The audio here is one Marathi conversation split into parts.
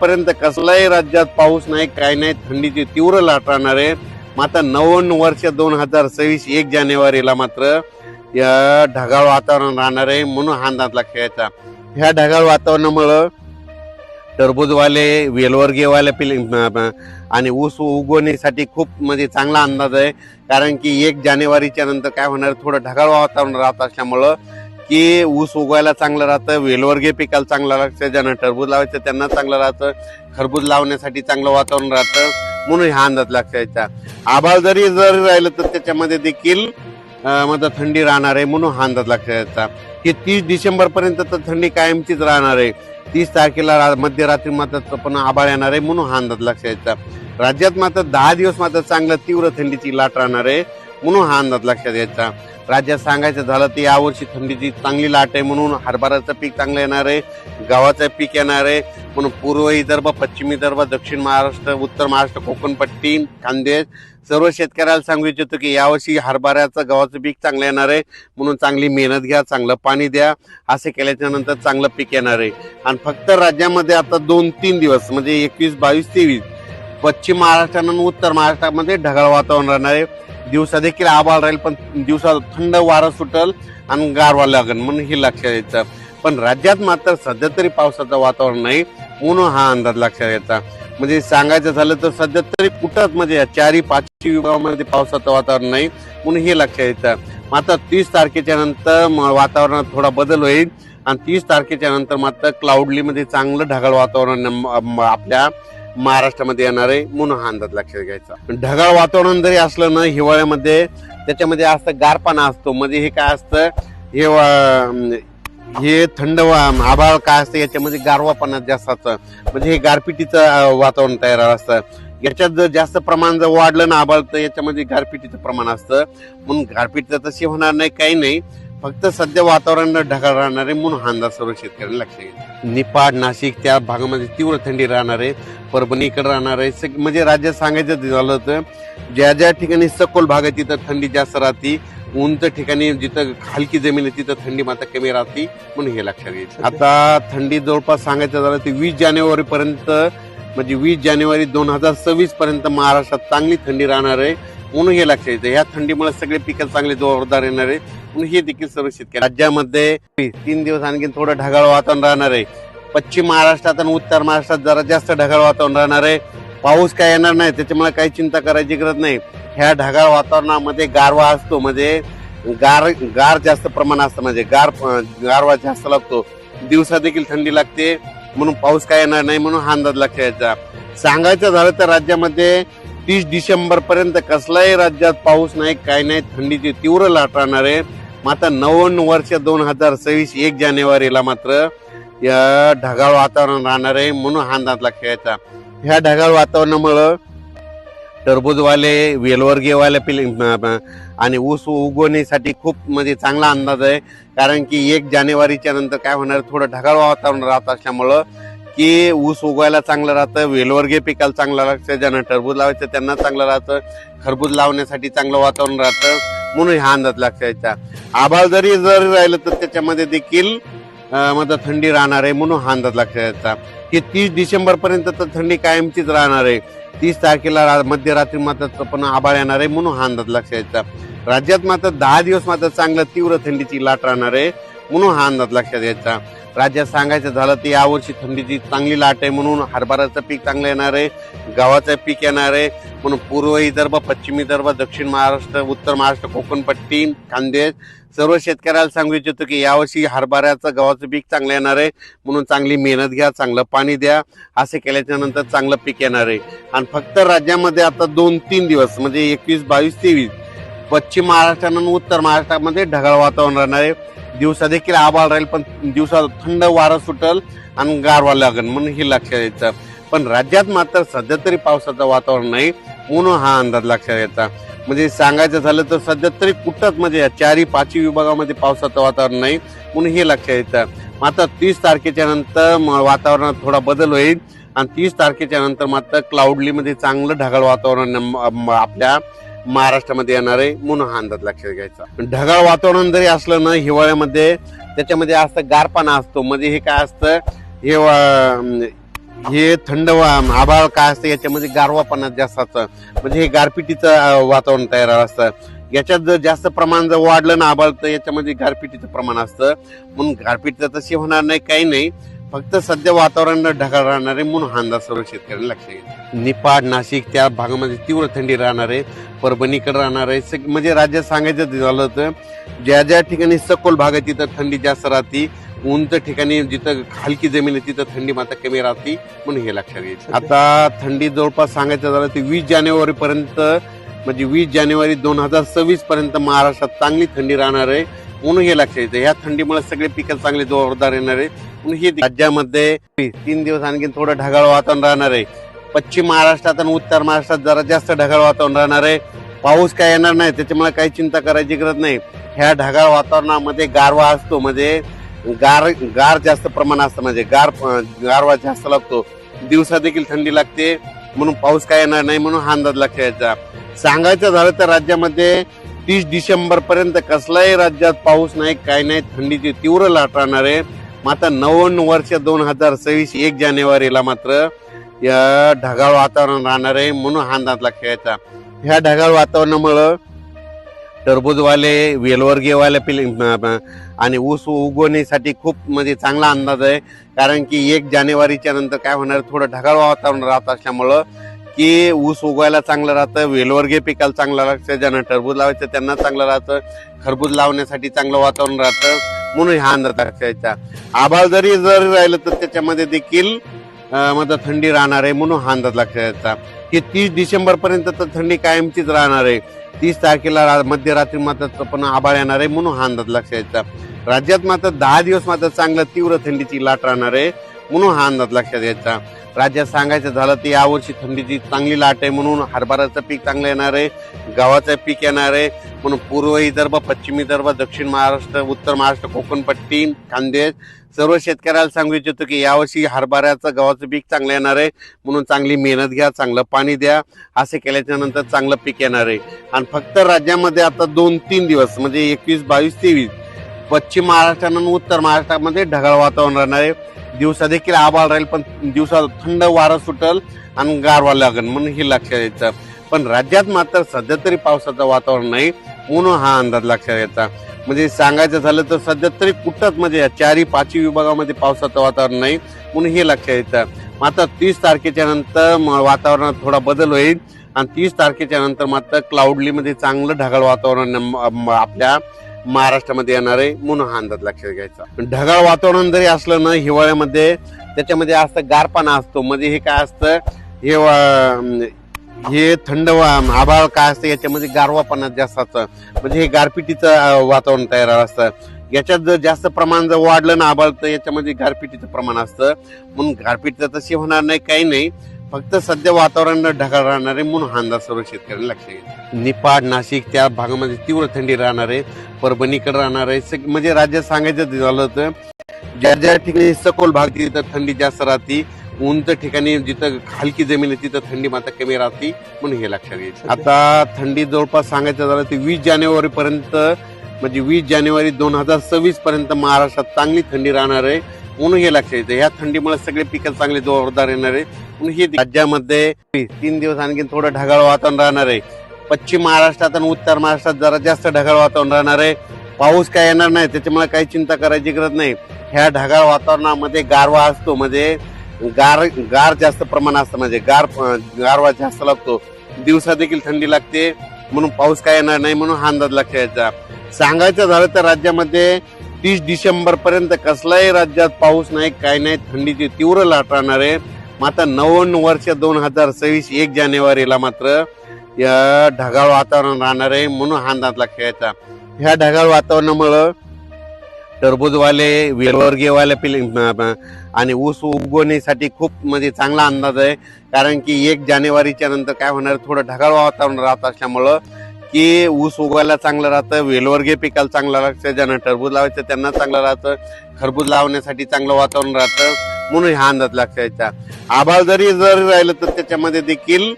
पर्यंत कसलाही राज्यात पाऊस नाही काय नाही थंडीची तीव्र लाट राहणार आहे. मात्र नव्याण्णव वर्ष दोन हजार सव्वीस एक जानेवारीला मात्र या ढगाळ वातावरण राहणार आहे म्हणून हा अंदाजला खेळायचा. ह्या ढगाळ वातावरणामुळं टरबूजवाले वेलवर्गीयवाले पिल आणि ऊस उगवण्यासाठी खूप म्हणजे चांगला अंदाज आहे. कारण की एक जानेवारीच्या नंतर काय होणार थोडं ढगाळ वातावरण राहत असल्यामुळं की ऊस उगवायला चांगलं राहतं वेलवर्गीय पिकाला चांगलं लागतं ज्यांना टरबूज लावायचं त्यांना चांगलं राहतं खरबूज लावण्यासाठी चांगलं वातावरण राहतं म्हणून हा अंदाज लक्षायचा आभाळ जरी जरी राहिलं तर त्याच्यामध्ये देखील अं, मध्ये थंडी राहणार आहे म्हणून हा अंदाज लक्षायचा की तीस डिसेंबर पर्यंत तर थंडी कायमचीच राहणार आहे. तीस तारखेला रा- मध्यरात्री मात्र पण आभाळ येणार आहे म्हणून हा अंदाज लक्षायचा राज्यात मात्र दहा दिवस मात्र चांगलं तीव्र थंडीची लाट राहणार आहे. म्हणून हा अंदाज लक्षात घ्यायचा. राज्यात सांगायचं झालं तर यावर्षी थंडीची चांगली लाट आहे म्हणून हरभऱ्याचं पीक चांगलं येणार आहे गव्हाचं पीक येणार आहे. म्हणून पूर्व विदर्भ पश्चिम विदर्भ दक्षिण महाराष्ट्र उत्तर महाराष्ट्र कोकणपट्टी खानदेश सर्व शेतकऱ्याला सांगू इच्छितो की यावर्षी हरभऱ्याचं गव्हाचं पीक चांगलं येणार आहे. म्हणून चांगली मेहनत घ्या चांगलं पाणी द्या. असे केल्याच्यानंतर चांगलं पीक येणार आहे. आणि फक्त राज्यामध्ये आता दोन तीन दिवस म्हणजे एकवीस बावीस तेवीस पश्चिम महाराष्ट्र आणि उत्तर महाराष्ट्रामध्ये ढगाळ वातावरण राहणार आहे. दिवसा देखील आभाळ राहील पण दिवसा थंड वारं सुटल आणि गारवा लागेल म्हणून हे लक्षात यायचं. पण राज्यात मात्र सध्या तरी पावसाचं वातावरण नाही म्हणून हा अंदाज लक्षात यायचा. म्हणजे सांगायचं झालं तर सध्या तरी कुठंच म्हणजे चारही पाचही विभागामध्ये पावसाचं वातावरण नाही म्हणून हे लक्षात यायचं. मात्र तीस तारखेच्या नंतर वातावरणात थोडा बदल होईल आणि तीस तारखेच्या नंतर मात्र क्लाउडलीमध्ये चांगलं ढगाळ वातावरण आपल्या महाराष्ट्रामध्ये येणार आहे म्हणून हा अंदाज लक्षात घ्यायचा. ढगाळ वातावरण जरी असलं ना हिवाळ्यामध्ये त्याच्यामध्ये असतं गारपाना असतो. म्हणजे हे काय असतं? हे वा- हे थंड आभाळ काय असतं? याच्यामध्ये गारवापणा जास्त असतं. म्हणजे हे गारपिटीचं वातावरण तयार असतं. याच्यात जर जास्त प्रमाण जर वाढलं ना आभाळ तर याच्यामध्ये गारपिटीचं प्रमाण असतं. म्हणून गारपीट तशी होणार नाही काही नाही. फक्त सध्या वातावरण ढगाळ राहणार आहे म्हणून हा अंदाज सर्व शेतकऱ्यांनी लक्ष येईल निपाड नाशिक त्या भागामध्ये तीव्र थंडी राहणार आहे. परभणीकडे राहणार आहे. म्हणजे राज्यात सांगायचं झालं तर ज्या ज्या ठिकाणी सखोल भाग आहे तिथं थंडी जास्त राहते. उंच ठिकाणी जिथं हलकी जमीन आहे तिथं थंडी मात्र कमी राहते म्हणून हे लक्षात घ्यायचं. आता थंडी जवळपास सांगायचं झालं तर वीस जानेवारी पर्यंत म्हणजे वीस जानेवारी दोन हजार सव्वीस पर्यंत महाराष्ट्रात चांगली थंडी राहणार आहे म्हणून हे लक्षात येतं. ह्या थंडीमुळे सगळे पिकं चांगले जोरदार येणार आहे म्हणून हे देखील सर्व शेतकरी राज्यामध्ये तीन दिवस आणखी थोडं ढगाळ वातावरण राहणार आहे. पश्चिम महाराष्ट्रात आणि उत्तर महाराष्ट्रात जरा जास्त ढगाळ वातावरण राहणार आहे. पाऊस काय येणार नाही त्याच्यामुळे काही चिंता करायची गरज नाही. ह्या ढगाळ वातावरणामध्ये गारवा असतो म्हणजे गार गार जास्त प्रमाण असतं म्हणजे गार गारवा जास्त लागतो. दिवसा देखील थंडी लागते म्हणून पाऊस काय येणार नाही म्हणून हा अंदाज लक्षात यायचा सांगायचं झालं तर राज्यामध्ये तीस डिसेंबर पर्यंत कसलाही राज्यात पाऊस नाही काय नाही थंडीची तीव्र लाट राहणार आहे. मात्र नवन वर्ष दोन हजार सव्वीस एक जानेवारीला मात्र या ढगाळ वातावरण राहणार आहे म्हणून हा अंदाजला खेळायचा. ह्या ढगाळ वातावरणामुळं टरबूजवाले वेलवर्गीयवाले पिल आणि ऊस उगवण्यासाठी खूप म्हणजे चांगला अंदाज आहे. कारण की एक जानेवारीच्या नंतर काय होणार थोडं ढगाळ वातावरण राहत असल्यामुळं की ऊस उगवायला चांगलं राहतं वेलवर्गीय पिकाला चांगलं लागतं ज्यांना टरबूज लावायचं त्यांना चांगलं राहतं खरबूज लावण्यासाठी चांगलं वातावरण राहतं म्हणून हा अंदाज लक्षात यायचा आभाळ जरी जरी राहिलं तर त्याच्यामध्ये देखील अं, मध्ये थंडी राहणार आहे म्हणून हा अंदाज लक्षात की तीस डिसेंबर पर्यंत तर थंडी कायमचीच राहणार आहे. तीस तारखेला रा- मध्यरात्री मात्र पण आभाळ येणार आहे म्हणून हा अंदाज लक्षात राज्यात मात्र दहा दिवस मात्र चांगलं तीव्र थंडीची लाट राहणार आहे म्हणून हा अंदाज लक्षात यायचा. राज्यात सांगायचं झालं तर यावर्षी थंडीची चांगली लाट आहे म्हणून हरभऱ्याचं पीक चांगलं येणार आहे गव्हाचं पीक येणार आहे. म्हणून पूर्व विदर्भ पश्चिम विदर्भ दक्षिण महाराष्ट्र उत्तर महाराष्ट्र कोकणपट्टी खानदेश सर्व शेतकऱ्याला सांगू इच्छितो की यावर्षी हरभऱ्याचं गव्हाचं पीक चांगलं येणार आहे. म्हणून चांगली मेहनत घ्या चांगलं पाणी द्या. असे केल्याच्यानंतर चांगलं पीक येणार आहे. आणि फक्त राज्यामध्ये आता दोन तीन दिवस म्हणजे एकवीस बावीस तेवीस पश्चिम महाराष्ट्र आणि उत्तर महाराष्ट्रामध्ये ढगाळ वातावरण राहणार आहे. दिवसा देखील आभाळ राहील पण दिवसा थंड वारं सुटल आणि गारवा लागेल म्हणून हे लक्षात यायचं. पण राज्यात मात्र सध्या तरी पावसाचं वातावरण नाही म्हणून हा अंदाज लक्षात यायचा. म्हणजे सांगायचं झालं तर सध्या तरी कुठंच म्हणजे या चारही पाचवी विभागामध्ये पावसाचं वातावरण नाही म्हणून हे लक्षात यायचं. मात्र तीस तारखेच्या नंतर वातावरणात थोडा बदल होईल आणि तीस तारखेच्या नंतर मात्र क्लाउडलीमध्ये चांगलं ढगाळ वातावरण म- आपल्या महाराष्ट्रामध्ये येणार आहे. म्हणून हा अंदाज लक्षात घ्यायचा. ढगाळ वातावरण जरी असलं ना हिवाळ्यामध्ये त्याच्यामध्ये असतं गारपाना असतो. म्हणजे हे काय असतं हे वा- हे थंड आभाळ काय असतं याच्यामध्ये गारवापणा जास्त असतं. म्हणजे हे गारपिटीचं वातावरण तयार असतं. याच्यात जर जास्त प्रमाण जर वाढलं ना आभाळ तर याच्यामध्ये गारपिटीचं प्रमाण असतं. म्हणून गारपीट तर तशी होणार नाही काही नाही. फक्त सध्या वातावरण ढगाळ राहणार आहे म्हणून हा अंदाज सर्व शेतकऱ्यांनी लक्ष घेतलं. निपाड नाशिक त्या भागामध्ये तीव्र थंडी राहणार आहे परभणीकडे राहणार आहे सग- म्हणजे राज्यात सांगायचं झालं तर ज्या ज्या ठिकाणी सखोल भाग आहे तिथं थंडी जास्त राहते उंच ठिकाणी जिथं हलकी जमीन आहे तिथं थंडी मात्र कमी राहते म्हणून हे लक्षात घ्यायचं. आता थंडी जवळपास सांगायचं झालं तर वीस जानेवारी पर्यंत म्हणजे वीस जानेवारी दोन हजार सव्वीस पर्यंत महाराष्ट्रात चांगली थंडी राहणार आहे म्हणून हे लक्षात येतं. ह्या थंडीमुळे सगळे पिकं चांगले जोरदार येणार आहे. ही राज्यामध्ये तीन दिवस आणखी थोडं ढगाळ वातावरण राहणार आहे. पश्चिम महाराष्ट्रात आणि उत्तर महाराष्ट्रात जरा जास्त ढगाळ वातावरण राहणार आहे. पाऊस काय येणार नाही त्याच्यामुळे काही चिंता करायची गरज नाही. ह्या ढगाळ वातावरणामध्ये गारवा असतो म्हणजे गार गार जास्त प्रमाण असतं म्हणजे गार गारवा जास्त लागतो. दिवसा देखील थंडी लागते म्हणून पाऊस काय येणार नाही म्हणून हा अंदाज लक्षात यायचा सांगायचं झालं तर राज्यामध्ये तीस डिसेंबर पर्यंत कसलाही राज्यात पाऊस नाही काय नाही थंडीची तीव्र लाट राहणार आहे. मात्र नव्याण्णव वर्ष दोन हजार सव्वीस एक जानेवारीला मात्र या ढगाळ वातावरण राहणार आहे म्हणून हा अंदाज खेळायचा. ह्या ढगाळ वातावरणामुळं टरबूजवाले वेलवर्गीयवाले पिल आणि ऊस उगवण्यासाठी खूप म्हणजे चांगला अंदाज आहे. कारण की एक जानेवारीच्या नंतर काय होणार थोडं ढगाळ वातावरण राहत असल्यामुळं की ऊस उगवायला चांगलं राहतं वेलवर्गीय पिकाला चांगलं लागतं ज्यांना टरबूज लावायचं त्यांना चांगलं राहतं खरबूज लावण्यासाठी चांगलं वातावरण राहतं. म्हणून हा अंदाज आभाळ जरी जरी राहिलं तर त्याच्यामध्ये देखील अं, थंडी राहणार आहे म्हणून हा अंदाज लक्षायचा की तीस डिसेंबर पर्यंत तर थंडी कायमचीच राहणार आहे. तीस तारखेला रा- मध्यरात्री मात्र पण आभाळ येणार आहे म्हणून हा अंदाज लक्षायचा राज्यात मात्र दहा दिवस मात्र चांगलं तीव्र थंडीची लाट राहणार आहे म्हणून हा अंदाज लक्षात घ्यायचा राज्यात सांगायचं झालं तर यावर्षी थंडीची चांगली लाट आहे म्हणून हरभऱ्याचं पीक चांगलं येणार आहे गव्हाचं पीक येणार आहे. म्हणून पूर्व विदर्भ पश्चिम विदर्भ दक्षिण महाराष्ट्र उत्तर महाराष्ट्र कोकणपट्टी खानदेश सर्व शेतकऱ्याला सांगू इच्छितो की यावर्षी हरभऱ्याचं गव्हाचं पीक चांगलं येणार आहे. म्हणून चांगली मेहनत घ्या चांगलं पाणी द्या. असे केल्याच्यानंतर चांगलं पीक येणार आहे. आणि फक्त राज्यामध्ये आता दोन तीन दिवस म्हणजे एकवीस बावीस तेवीस पश्चिम महाराष्ट्र आणि उत्तर महाराष्ट्रामध्ये ढगाळ वातावरण राहणार आहे. दिवसा देखील आभाळ राहील पण दिवसा थंड वारं सुटल आणि गारवा लागेल म्हणून हे लक्षात यायचं पण राज्यात मात्र सध्या तरी पावसाचं वातावरण नाही म्हणून हा अंदाज लक्षात यायचा म्हणजे सांगायचं झालं तर सध्या तरी कुठंच म्हणजे चारही पाचही विभागामध्ये पावसाचं वातावरण नाही म्हणून हे लक्षात यायचं मात्र तीस तारखेच्या नंतर वातावरणात थोडा बदल होईल आणि तीस तारखेच्या नंतर मात्र क्लाउडलीमध्ये चांगलं ढगाळ वातावरण आपल्या महाराष्ट्रामध्ये येणार आहे म्हणून हा अंदाज लक्षात घ्यायचा. ढगाळ वातावरण जरी असलं ना हिवाळ्यामध्ये त्याच्यामध्ये असतं गारपाना असतो. म्हणजे हे काय असतं? हे हे थंड आभाळ काय असतं याच्यामध्ये गारवापणा जास्त असतं. म्हणजे हे गारपिटीचं वातावरण तयार असतं. याच्यात जर जास्त प्रमाण जर वाढलं ना आभाळ तर याच्यामध्ये गारपिटीचं प्रमाण असतं. म्हणून गारपीट तर तशी होणार नाही काही नाही. फक्त सध्या वातावरण ढगाळ राहणार आहे म्हणून हा अंदाज सर्व शेतकऱ्यांना लक्ष येईल निपाड नाशिक त्या भागामध्ये तीव्र थंडी राहणार आहे. परभणीकडे राहणार आहे. सग- म्हणजे राज्यात सांगायचं झालं तर ज्या ज्या ठिकाणी सखोल भाग तिथं थंडी जास्त राहते उंच ठिकाणी जिथं हलकी जमीन आहे तिथं थंडी मात्र कमी राहते म्हणून हे लक्षात येईल आता थंडी जवळपास सांगायचं झालं ते वीस जानेवारी पर्यंत म्हणजे वीस जानेवारी दोन हजार सव्वीस पर्यंत महाराष्ट्रात चांगली थंडी राहणार आहे म्हणून हे लक्षात येतं. ह्या थंडीमुळे सगळे पिकं चांगले जोरदार येणार आहे म्हणून हे राज्यामध्ये तीन दिवस आणखी थोडं ढगाळ वातावरण राहणार आहे. पश्चिम महाराष्ट्रात आणि उत्तर महाराष्ट्रात जरा जास्त ढगाळ वातावरण राहणार आहे. पाऊस काय येणार नाही त्याच्यामुळे काही चिंता करायची गरज नाही. ह्या ढगाळ वातावरणामध्ये गारवा असतो म्हणजे गार गार जास्त प्रमाण असतं. म्हणजे गार गारवा जास्त लागतो. दिवसा देखील थंडी लागते. म्हणून पाऊस काय येणार नाही म्हणून हा अंदाज लक्षात यायचा सांगायचं झालं तर राज्यामध्ये तीस डिसेंबर पर्यंत कसलाही राज्यात पाऊस नाही काय नाही थंडीची तीव्र लाट राहणार आहे. मात्र नव्याण्णव वर्ष दोन हजार सव्वीस एक जानेवारीला मात्र या ढगाळ वातावरण राहणार आहे म्हणून हा अंदाज लक्षात यायचा ह्या ढगाळ वातावरणामुळं टरबूजवाले वेलवर्गीयवाले पिल आणि ऊस उगवण्यासाठी खूप म्हणजे चांगला अंदाज आहे. कारण की एक जानेवारीच्या नंतर काय होणार थोडं ढगाळ वातावरण राहत असल्यामुळं की ऊस उगवायला चांगलं राहतं वेलवर्गीय पिकाला चांगलं लागतं ज्यांना टरबूज लावायचं त्यांना चांगलं राहतं खरबूज लावण्यासाठी चांगलं वातावरण राहतं म्हणून हा अंदाज लक्षायचा आभाळ जरी जरी राहिलं तर त्याच्यामध्ये देखील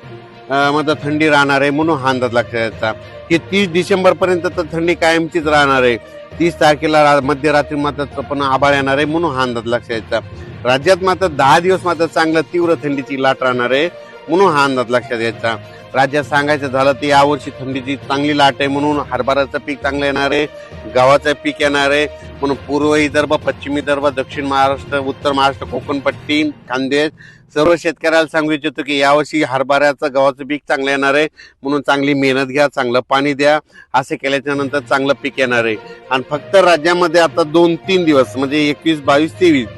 अं, मध्ये थंडी राहणार आहे म्हणून हा अंदाज लक्षात की तीस डिसेंबर पर्यंत तर थंडी कायमचीच राहणार आहे. तीस तारखेला रा- मध्यरात्री मात्र पण आभाळ येणार आहे म्हणून हा अंदाज लक्षात यायचा राज्यात मात्र दहा दिवस मात्र चांगलं तीव्र थंडीची लाट राहणार आहे. म्हणून हा अंदाज लक्षात घ्यायचा. राज्यात सांगायचं झालं तर यावर्षी थंडीची चांगली लाट आहे म्हणून हरभऱ्याचं पीक चांगलं येणार आहे गव्हाचं पीक येणार आहे. म्हणून पूर्व विदर्भ पश्चिम विदर्भ दक्षिण महाराष्ट्र उत्तर महाराष्ट्र कोकणपट्टी खानदेश सर्व शेतकऱ्याला सांगू इच्छितो की यावर्षी हरभऱ्याचं गव्हाचं पीक चांगलं येणार आहे. म्हणून चांगली मेहनत घ्या चांगलं पाणी द्या. असे केल्याच्यानंतर चांगलं पीक येणार आहे. आणि फक्त राज्यामध्ये आता दोन तीन दिवस म्हणजे एकवीस बावीस तेवीस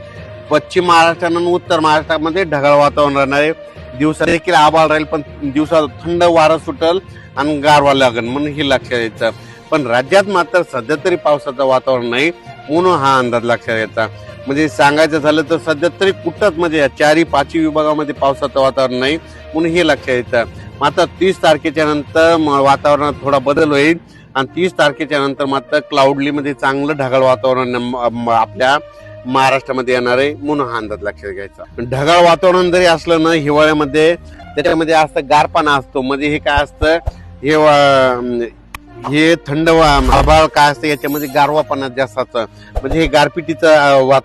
पश्चिम महाराष्ट्र आणि उत्तर महाराष्ट्रामध्ये ढगाळ वातावरण राहणार आहे. दिवसा देखील आभाळ राहील पण दिवसात थंड वारं सुटल आणि गारवा लागेल म्हणून हे लक्षात यायचं पण राज्यात मात्र सध्या तरी पावसाचं वातावरण नाही म्हणून हा अंदाज लक्षात घ्यायचा म्हणजे सांगायचं झालं तर सध्या तरी कुठंच म्हणजे या चारही पाचही विभागामध्ये पावसाचं वातावरण नाही म्हणून हे लक्षात यायचं मात्र तीस तारखेच्या नंतर वातावरणात थोडा बदल होईल आणि तीस तारखेच्या नंतर मात्र क्लाउडलीमध्ये चांगलं ढगाळ वातावरण आपल्या महाराष्ट्रामध्ये येणार आहे म्हणून हा अंदाज लक्षात घ्यायचा. ढगाळ वातावरण जरी असलं ना हिवाळ्यामध्ये त्याच्यामध्ये असतं गारपाना असतो. म्हणजे हे काय असतं हे वा- हे थंड आभाळ काय असतं याच्यामध्ये गारवापणा जास्त असतं. म्हणजे हे गारपिटीचं वातावरण